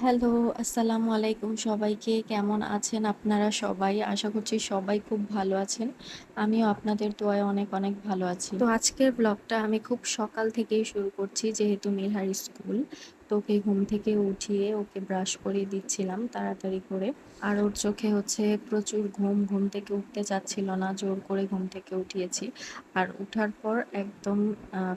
Hello, আসসালামু আলাইকুম সবাইকে। কেমন আছেন আপনারা সবাই? আশা করছি সবাই খুব ভালো আছেন। আমিও আপনাদের দোয়ায় অনেক, অনেক ভালো আছি। তো আজকের ব্লগটা আমি খুব সকাল থেকেই শুরু করছি যেহেতু মিলহার স্কুল। তো ওকে ঘুম থেকে উঠিয়ে ওকে ব্রাশ করিয়ে দিচ্ছিলাম তাড়াতাড়ি করে। আর ওর চোখে হচ্ছে প্রচুর ঘুম, ঘুম থেকে উঠতে চাচ্ছিল না। জোর করে ঘুম থেকে উঠিয়েছি। আর উঠার পর একদম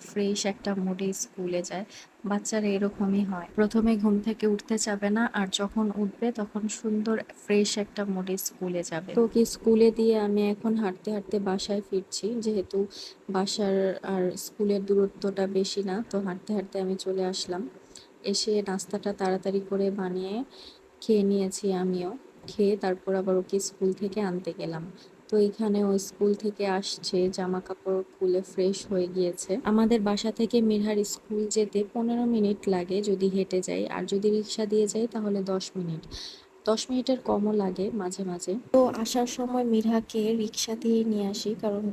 ফ্রেশ একটা মুডে স্কুলে যায়। বাচ্চারা এরকমই হয়। প্রথমে ঘুম থেকে উঠতে চাবে না আর যখন উঠবে তখন সুন্দর ফ্রেশ একটা মুডে স্কুলে যাবে। তো ওকে স্কুলে দিয়ে আমি এখন হাঁটতে, হাঁটতে বাসায় ফিরছি। যেহেতু বাসার আর স্কুলের দূরত্বটা বেশি না। তো হাঁটতে, হাঁটতে আমি চলে আসলাম। এসে নাস্তাটা তাড়াতাড়ি করে বানিয়ে খেয়ে নিয়েছি আমিও। খেয়ে তারপর আবার ওকে স্কুল থেকে আনতে গেলাম। তো এখানে ও স্কুল থেকে আসছে জামা কাপড় খুলে ফ্রেশ হয়ে গিয়েছে। আমাদের বাসা থেকে মিরহার স্কুল যেতে ১৫ মিনিট লাগে যদি হেঁটে যাই। আর যদি রিক্সা দিয়ে যাই তাহলে ১০ মিনিট। ১০ মিনিটের কমও লাগে মাঝে, মাঝে। তো আসার সময় মিরহাকে রিক্সা দিয়েই নিয়ে আসি। কারণ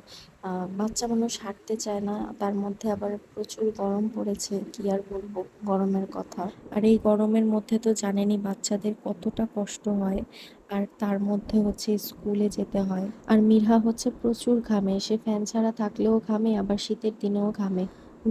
বাচ্চা মানুষ হাঁটতে চায় না। তার মধ্যে আবার প্রচুর গরম পড়েছে। কি আর বলব গরমের কথা। আর এই গরমের মধ্যে তো জানেনই বাচ্চাদের কতটা কষ্ট হয়। আর তার মধ্যে হচ্ছে স্কুলে যেতে হয়। আর মিরহা হচ্ছে প্রচুর ঘামে। সে ফ্যান ছাড়া থাকলেও ঘামে আবার শীতের দিনেও ঘামে।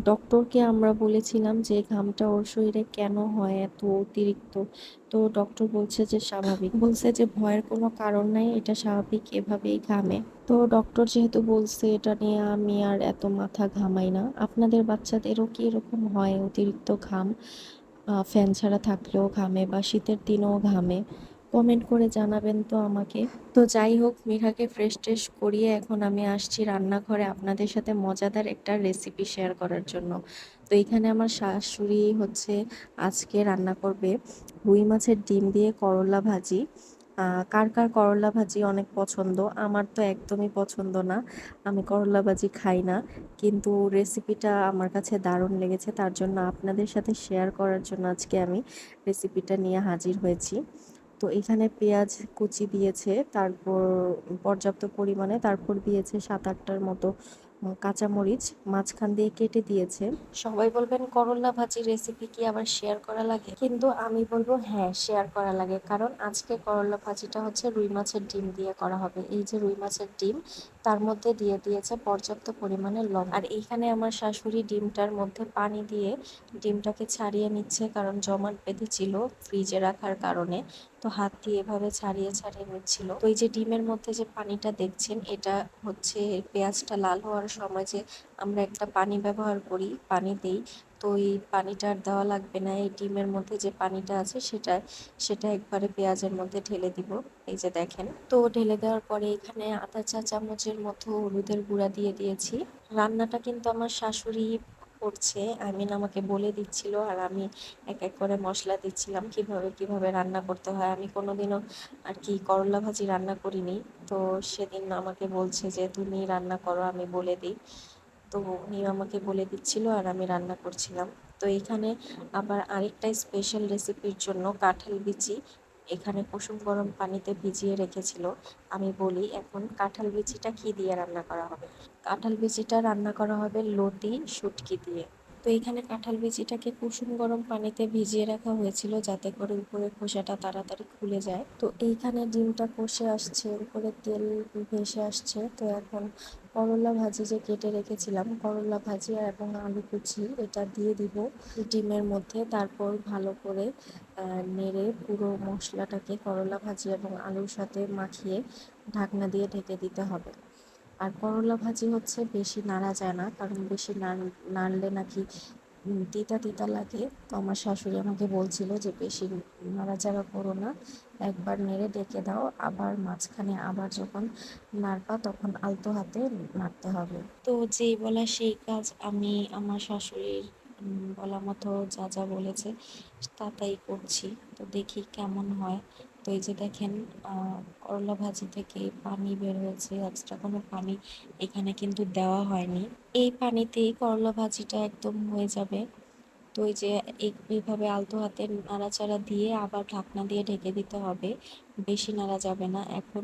ডক্টরকে আমরা বলেছিলাম যে, ঘামটা ওর শরীরে কেন হয় এত অতিরিক্ত? তো ডক্টর বলছে যে, স্বাভাবিক। বলছে যে, ভয়ের কোনো কারণ নাই, এটা স্বাভাবিক এভাবেই ঘামে। তো ডক্টর যেহেতু বলছে, এটা নিয়ে আমি আর এত মাথা ঘামাই না। আপনাদের বাচ্চাদেরও কি এরকম হয় অতিরিক্ত ঘাম? ফ্যান ছাড়া থাকলেও ঘামে বা শীতের দিনেও ঘামে? কমেন্ট করে জানাবেন তো আমাকে। তো যাই হোক মিরহাকে ফ্রেশ-ট্রেশ করিয়ে এখন আমি আসছি রান্নাঘরে আপনাদের সাথে মজাদার একটা রেসিপি শেয়ার করার জন্য। তো এখানে আমার শাশুড়ি হচ্ছে আজকে রান্না করবে রুই মাছের ডিম দিয়ে করলা ভাজি। কার, কার করলা ভাজি অনেক পছন্দ? আমার তো একদমই পছন্দ না। আমি করলা ভাজি খাই না। কিন্তু রেসিপিটা আমার কাছে দারুণ লেগেছে। তার জন্য আপনাদের সাথে শেয়ার করার জন্য আজকে আমি রেসিপিটা নিয়ে হাজির হয়েছি। তো এখানে পেঁয়াজ কুচি দিয়েছে, তারপর পর্যাপ্ত পরিমাণে, তারপর দিয়েছে সাত আটটার মতো কাঁচামরিচ মাঝখান দিয়ে কেটে দিয়েছে। সবাই বলবেন করল্লা ভাজির রেসিপি কি আবার শেয়ার করা লাগে? কিন্তু আমি বলব হ্যাঁ, শেয়ার করা লাগে। কারণ আজকে করল্লা ভাজিটা হচ্ছে রুই মাছের ডিম দিয়ে করা হবে। এই যে রুই মাছের ডিম, তার মধ্যে দিয়ে দিয়েছে পর্যাপ্ত পরিমাণে লবণ। আর এইখানে আমার শাশুড়ি ডিমটার মধ্যে পানি দিয়ে ডিমটাকে ছাড়িয়ে নিচ্ছে কারণ জমাট বেঁধেছিল ফ্রিজে রাখার কারণে। তো হাত দিয়ে এভাবে ছাড়িয়ে, ছাড়িয়ে নিচ্ছিল। তো এই যে ডিমের মধ্যে যে পানিটা দেখছেন এটা হচ্ছে পেঁয়াজটা লাল হওয়ার সময় যে আমরা একটা পানি ব্যবহার করি, পানি দেই। তো এই পানিটা আর দেওয়া লাগবে না। এই ডিমের মধ্যে যে পানিটা আছে সেটা, সেটা একবারে পেঁয়াজের মধ্যে ঢেলে দিব। এই যে দেখেন। তো ঢেলে দেওয়ার পরে এখানে আধা চা চামচের মতো হলুদের গুঁড়া দিয়ে দিয়েছি। রান্নাটা কিন্তু আমার শাশুড়ি করছে। আমিন আমাকে বলে দিচ্ছিল আর আমি এক, এক করে মশলা দিচ্ছিলাম কীভাবে, কীভাবে রান্না করতে হয়। আমি কোনোদিনও আর কি করলা ভাজি রান্না করিনি। তো সেদিন আমাকে বলছে যে তুমি রান্না করো আমি বলে দিই। তো উনি আমাকে বলে দিচ্ছিল আর আমি রান্না করছিলাম। তো এখানে আবার আরেকটা স্পেশাল রেসিপির জন্য কাঁঠাল বিচি এখানে কুসুম গরম পানিতে ভিজিয়ে রেখেছিল। আমি বলি এখন কাঁঠাল বিচিটা কি দিয়ে রান্না করা হবে? কাঁঠাল বিচিটা রান্না করা হবে লতি শুটকি দিয়ে। তো এখানে কাঁঠাল বিচিটাকে কুসুম গরম পানিতে ভিজিয়ে রাখা হয়েছিল যাতে করে উপরে খোসাটা তাড়াতাড়ি খুলে যায়। তো এইখানে ডিমটা কষে আসছে, উপরে তেল ভেসে আসছে। তো এখন করলা ভাজি যে কেটে রেখেছিলাম, করলা ভাজি এবং আলু কুচি এটা দিয়ে দিব ডিমের মধ্যে। তারপর ভালো করে নেড়ে পুরো মশলাটাকে করলা ভাজি এবং আলুর সাথে মাখিয়ে ঢাকনা দিয়ে ঢেকে দিতে হবে। আর করলা ভাজি হচ্ছে বেশি নাড়া যায় না কারণ বেশি নাড় নাড়লে নাকি তিতা, তিতা লাগে। তো আমার শাশুড়ি আমাকে বলছিল যে বেশি নাড়াচাড়া করো না। একবার নেড়ে ডেকে দাও। আবার মাঝখানে আবার যখন নাড়বা তখন আলতো হাতে নাড়তে হবে। তো যেই বলা সেই কাজ আমি আমার শাশুড়ির বলা মতো যা, যা বলেছে তা, তাই করছি। তো দেখি কেমন হয়। তো এই যে দেখেন করলা ভাজি থেকে পানি বের হয়েছে। এক্সট্রা কোনো পানি এখানে কিন্তু দেওয়া হয়নি। এই পানিতেই করলা ভাজিটা একদম হয়ে যাবে। তো এই যে এইভাবে আলতো হাতে নাড়াচাড়া দিয়ে আবার ঢাকনা দিয়ে ঢেকে দিতে হবে। বেশি নাড়া যাবে না। এখন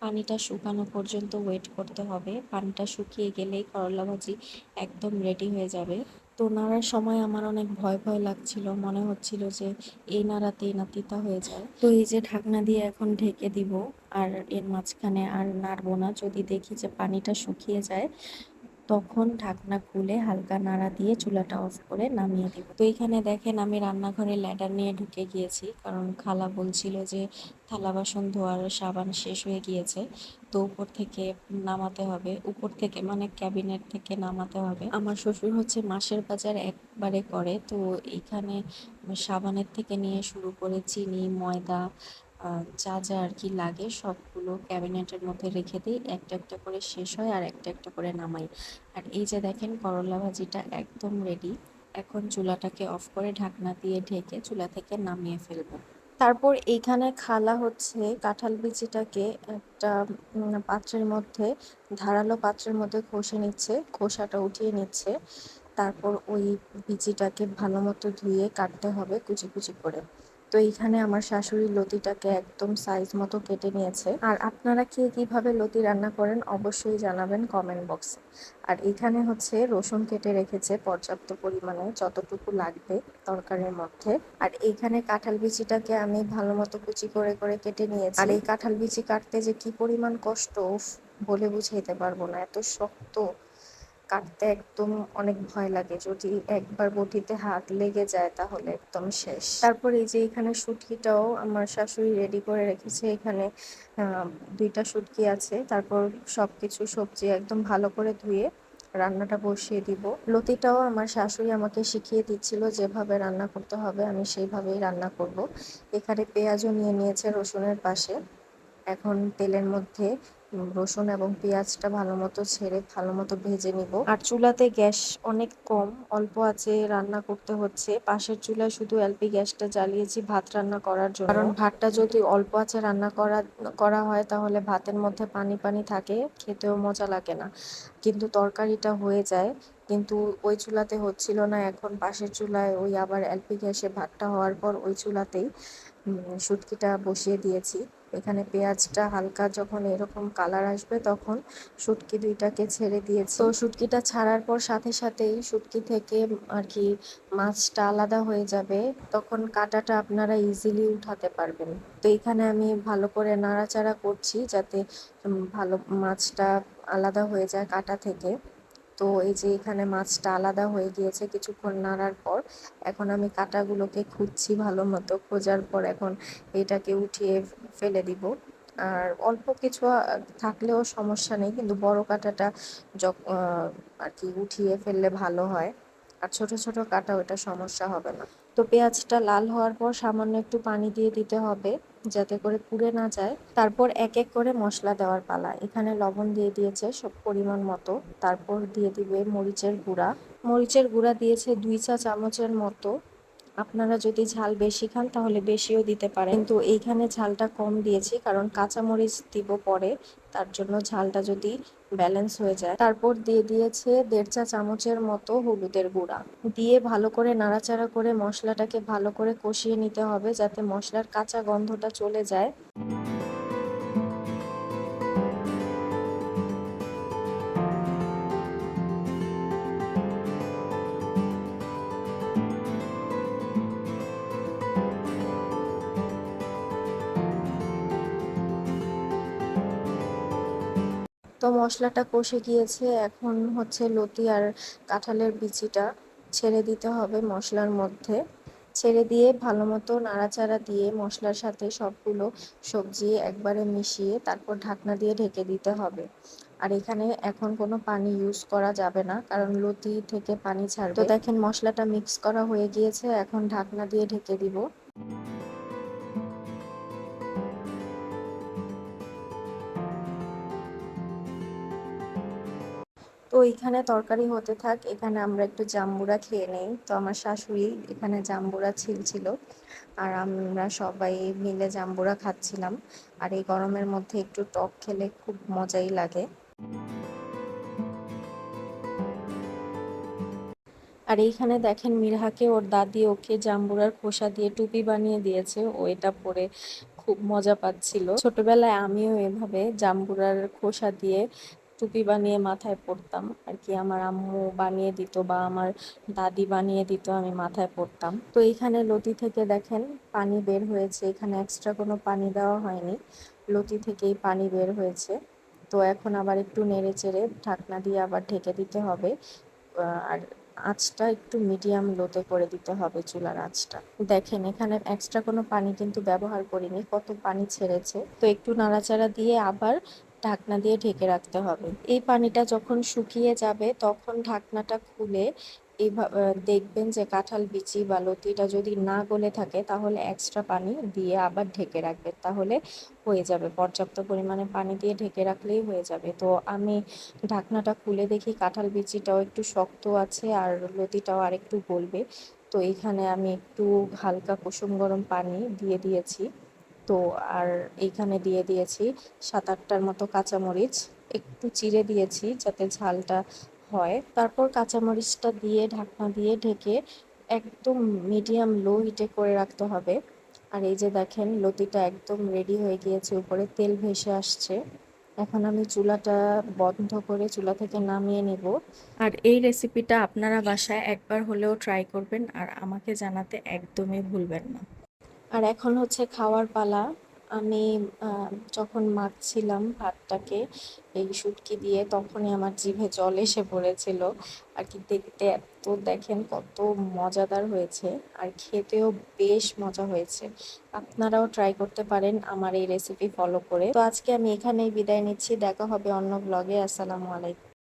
পানিটা শুকানো পর্যন্ত ওয়েট করতে হবে। পানিটা শুকিয়ে গেলেই করলা ভাজি একদম রেডি হয়ে যাবে। তো নাড়ার সময় আমার অনেক ভয় ভয় লাগছিল। মনে হচ্ছিল যে এই নাড়াতেই না তিতা হয়ে যায়। তো এই যে ঢাকনা দিয়ে এখন ঢেকে দিব, আর এর মাঝখানে আর নাড়বো না। যদি দেখি যে পানিটা শুকিয়ে যায় তখন ঢাকনা খুলে হালকা নাড়া দিয়ে চুলাটা অফ করে নামিয়ে দিব। তো এখানে দেখেন আমি রান্নাঘরে ল্যাডার নিয়ে ঢুকে গিয়েছি, কারণ খালা বলছিল যে থালা বাসন ধোয়ার সাবান শেষ হয়ে গিয়েছে, তো উপর থেকে নামাতে হবে। উপর থেকে মানে ক্যাবিনেট থেকে নামাতে হবে। আমার শ্বশুর হচ্ছে মাসের বাজার একবারে করে, তো এখানে সাবানের থেকে নিয়ে শুরু করে চিনি, ময়দা যা যা আর কি লাগে সবগুলো ক্যাবিনেটের মধ্যে রেখে দিই। একটা একটা করে শেষ হয় আর একটা একটা করে নামাই। আর এই যে দেখেন করলা ভাজিটা একদম রেডি এখন চুলাটাকে অফ করে ঢাকনা দিয়ে ঢেকে চুলা থেকে নামিয়ে ফেলব। তারপর এইখানে খালা হচ্ছে কাঁঠাল বিচিটাকে একটা পাত্রের মধ্যে, ধারালো পাত্রের মধ্যে ঘষে নিচ্ছে খোসাটা উঠিয়ে নিচ্ছে। তারপর ওই বিচিটাকে ভালো মতো ধুয়ে কাটতে হবে কুচি কুচি করে। তো এইখানে আমার শাশুড়ি লতিটাকে একদম সাইজ মতো কেটে নিয়েছে। আর আপনারা কে কীভাবে লতি রান্না করেন অবশ্যই জানাবেন কমেন্ট বক্সে আর এখানে হচ্ছে রসুন কেটে রেখেছে পর্যাপ্ত পরিমাণে যতটুকু লাগবে তরকারির মধ্যে। আর এইখানে কাঁঠাল বিচিটাকে আমি ভালো মতো কুচি করে করে কেটে নিয়েছি। আর এই কাঁঠাল বিচি কাটতে যে কি পরিমাণ কষ্ট বলে বুঝাইতে পারব না। এত শক্ত কাটতে একদম অনেক ভয় লাগে। যদি একবার বটিতে হাত লেগে যায় তাহলে একদম শেষ। তারপর এই যে এখানে শুটকিটাও আমার শাশুড়ি রেডি করে রেখেছে। এখানে দুইটা শুটকি আছে। তারপর সবকিছু সবজি একদম ভালো করে ধুয়ে রান্নাটা বসিয়ে দিব। লতিটাও আমার শাশুড়ি আমাকে শিখিয়ে দিচ্ছিল যেভাবে রান্না করতে হবে আমি সেইভাবেই রান্না করব। এখানে পেঁয়াজও নিয়ে নিয়েছে রসুনের পাশে। এখন তেলের মধ্যে রসুন এবং পেঁয়াজটা ভালো মতো ছেড়ে ভালো মতো ভেজে নিব। আর চুলাতে গ্যাস অনেক কম অল্প আছে রান্না করতে হচ্ছে। পাশের চুলায় শুধু এলপি গ্যাসটা জ্বালিয়েছি ভাত রান্না করার জন্য। কারণ ভাতটা যদি অল্প আছে রান্না করা করা হয় তাহলে ভাতের মধ্যে পানি পানি থাকে খেতেও মজা লাগে না। কিন্তু তরকারিটা হয়ে যায় কিন্তু ওই চুলাতে হচ্ছিল না। এখন পাশের চুলায় ওই আবার এলপি গ্যাসে ভাতটা হওয়ার পর ওই চুলাতেই শুটকিটা বসিয়ে দিয়েছি। এখানে পেঁয়াজটা হালকা যখন এরকম কালার আসবে তখন শুটকি দুইটাকে ছেড়ে দিয়েছি। তো শুটকিটা ছাড়ার পর সাথে সাথেই শুটকি থেকে আর কি মাছটা আলাদা হয়ে যাবে। তখন কাঁটাটা আপনারা ইজিলি উঠাতে পারবেন। তো এখানে আমি ভালো করে নাড়াচাড়া করছি যাতে ভালো মাছটা আলাদা হয়ে যায় কাটা থেকে। তো এই যে এখানে মাছটা আলাদা হয়ে গিয়েছে কিছুক্ষণ নাড়ার পর, এখন আমি কাটাগুলোকে খুঁজছি ভালো মতো। খোঁজার পর এখন এটাকে উঠিয়ে ফেলে দিব। আর অল্প কিছু থাকলেও সমস্যা নেই, কিন্তু বড় কাঁটাটা আর কি উঠিয়ে ফেললে ভালো হয়। আর ছোট ছোট কাটা ওটা সমস্যা হবে না। তো পেঁয়াজটা লাল হওয়ার পর সামান্য একটু পানি দিয়ে দিতে হবে যাতে করে পুড়ে না যায়। তারপর এক এক করে মশলা দেওয়ার পালা। এখানে লবণ দিয়ে দিয়েছে সব পরিমাণ মতো। তারপর দিয়ে দিবে মরিচের গুঁড়া। মরিচের গুঁড়া দিয়েছে দুই চা চামচের মতো। আপনারা যদি ঝাল বেশি খান তাহলে বেশিও দিতে পারেন। কিন্তু এইখানে ঝালটা কম দিয়েছি কারণ কাঁচামরিচ দিব পরে। তার জন্য ঝালটা যদি ব্যালেন্স হয়ে যায়। তারপর দিয়ে দিয়েছে দেড় চা চামচের মতো হলুদের গুঁড়া। দিয়ে ভালো করে নাড়াচাড়া করে মশলাটাকে ভালো করে কষিয়ে নিতে হবে যাতে মশলার কাঁচা গন্ধটা চলে যায়। তো মশলাটা কষে গিয়েছে। এখন হচ্ছে লতি আর কাঁঠালের বিচিটা ছেড়ে দিতে হবে মশলার মধ্যে। ছেড়ে দিয়ে ভালো মতো নাড়াচাড়া দিয়ে মশলার সাথে সবগুলো সবজি একবারে মিশিয়ে তারপর ঢাকনা দিয়ে ঢেকে দিতে হবে। আর এখানে এখন কোনো পানি ইউজ করা যাবে না, কারণ লতি থেকে পানি ছাড়বে। তো দেখেন মশলাটা মিক্স করা হয়ে গিয়েছে, এখন ঢাকনা দিয়ে ঢেকে দিব। তো এখানে তরকারি হতে থাক, এখানে আমরা একটু জাম্বুরা খেয়ে নেই। তো আমার শাশুড়ি এখানে জাম্বুরা ছিল আর আমরা সবাই মিলে জাম্বুরা খাচ্ছিলাম। আর এই গরমের মধ্যে একটু টক খেলে খুব মজাই লাগে। আর এইখানে দেখেন মিরহাকে, ওর দাদি ওকে জাম্বুরার খোসা দিয়ে টুপি বানিয়ে দিয়েছে। ও এটা পরে খুব মজা পাচ্ছিল। ছোটবেলায় আমিও এভাবে জাম্বুরার খোসা দিয়ে টুপি বানিয়ে মাথায় পরতাম আর কি আমার আম্মু বানিয়ে দিত বা আমার দাদি বানিয়ে দিত, আমি মাথায় পরতাম তো এইখানে লতি থেকে দেখেন পানি বের হয়েছে। এখানে এক্সট্রা কোনো পানি দেওয়া হয়নি। লতি থেকেই পানি বের হয়েছে। তো এখন আবার একটু নেড়ে চেড়ে ঢাকনা দিয়ে আবার ঢেকে দিতে হবে। আর আঁচটা একটু মিডিয়াম লোতে করে দিতে হবে চুলার আঁচটা। দেখেন এখানে এক্সট্রা কোনো পানি কিন্তু ব্যবহার করিনি, কত পানি ছেড়েছে। তো একটু নাড়াচাড়া দিয়ে আবার ঢাকনা দিয়ে ঢেকে রাখতে হবে। এই পানিটা যখন শুকিয়ে যাবে, তখন ঢাকনাটা খুলে এইভাবে দেখবেন যে কাঁঠাল বিচি বা লতিটা যদি না গলে থাকে, তাহলে এক্সট্রা পানি দিয়ে আবার ঢেকে রাখবেন। তাহলে হয়ে যাবে। পর্যাপ্ত পরিমাণে পানি দিয়ে ঢেকে রাখলেই হয়ে যাবে। তো আমি ঢাকনাটা খুলে দেখি কাঁঠাল বিচিটাও একটু শক্ত আছে আর লতিটাও আর একটু গলবে। তো এখানে আমি একটু হালকা কুসুম গরম পানি দিয়ে দিয়েছি। তো আর এইখানে দিয়ে দিয়েছি সাত আটটার মতো কাঁচামরিচ। একটু চিড়ে দিয়েছি যাতে ঝালটা হয়। তারপর কাঁচামরিচটা দিয়ে, ঢাকনা দিয়ে ঢেকে একদম মিডিয়াম লো হিটে করে রাখতে হবে। আর এই যে দেখেন লতিটা একদম রেডি হয়ে গিয়েছে, উপরে তেল ভেসে আসছে। এখন আমি চুলাটা বন্ধ করে চুলা থেকে নামিয়ে নিব। আর এই রেসিপিটা আপনারা বাসায় একবার হলেও ট্রাই করবেন আর আমাকে জানাতে একদমই ভুলবেন না। আর এখন হচ্ছে খাওয়ার পালা। আমি যখন মাখছিলাম ভাতটাকে, এই শুটকি দিয়ে তখনই আমার জিভে জল এসে পড়েছিল। আর কি দেখতে এত, দেখেন কত মজাদার হয়েছে। আর খেতেও বেশ মজা হয়েছে। আপনারাও ট্রাই করতে পারেন আমার এই রেসিপি ফলো করে। তো আজকে আমি এখানেই বিদায় নিচ্ছি। দেখা হবে অন্য ব্লগে আসসালামু আলাইকুম।